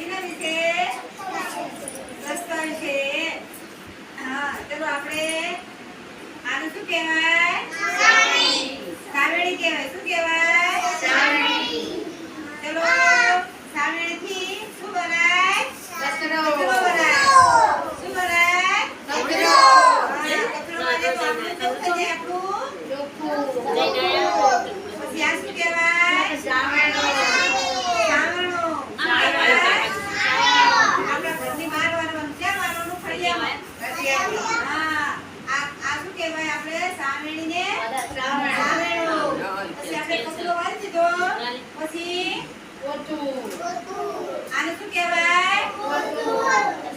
શેના વિશે રસ્તા વિશે હા ચલો આપણે આનું શું કહેવાય? સાવેણી કહેવાય. શું કહેવાય? ચલો સાવેણી થી શું બનાય? કચરો. શું બનાય? કચરો. આને શું કહેવાય?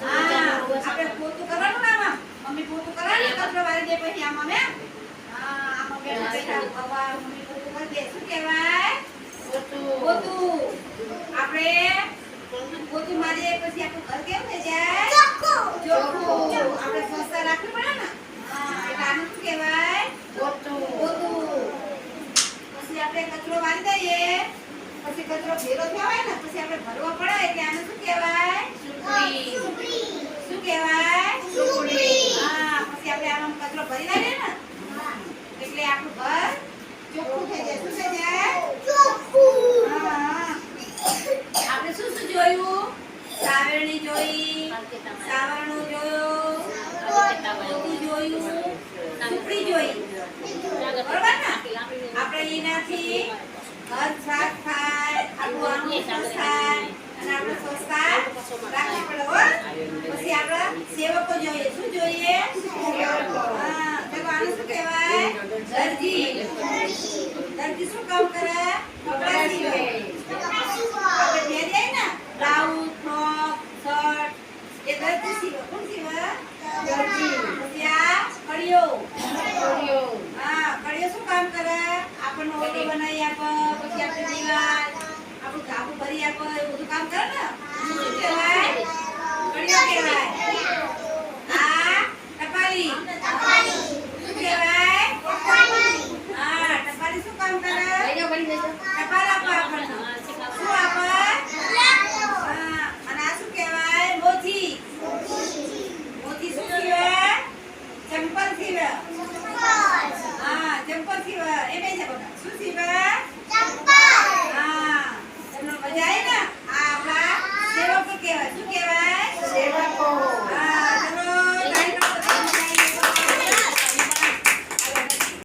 હા, આપણે પોતું કરવાનું ના મમ્મી પોતું કરવાનું કચરો વાળી દે પછી આમાં મમ્મી હા, આમાં મેં બેઠા. બાબા મમ્મી પોતું કરી દે. શું આપણે કચરો વાળી દઈએ. પછી કચરો ભેગો થયો હોય ને પછી આપણે ભરવો પડે એટલે આને શું કહેવાય? શું કહેવાય? હા પછી આપણે આમાં કચરો ભરી નાખીએ ને. એટલે આપણું ઘર ચોખ્ખું થઈ જાય. શું થઈ જાય. આપણે શું શું જોયું? સાવરણી જોઈ સાવરણું જોયું જોયું. સુખડી જોઈ. બરોબર આપણે એનાથી ઘર સાફ થાય આપણું આંગણું થાય અને આપણે સ્વસ્થ પછી આપણે સેવકો જોઈએ. શું જોઈએ? હા તો શું કહેવાય? દરજી. શું કામ કરે? કપડાં આપણે પહેરીએ ને બ્લાઉઝ ફ્રોક શર્ટ. એ કોણ સીવે? દરજી. કડિયો કડિયો હા કડિયો શું કામ કરે? આપણને ઓટો બનાવી આપે પછી આપણે દિવાલ આપણું કાબુ ભરી આપે એવું બધું કામ કરે ને? શું કહેવાય? કડિયો કહેવાય. હા ટપાલી. ટપાલી. શું કહેવાય? ટપાલી. હા ટપાલી શું કામ કરે? ટપાલ આપે આપણને.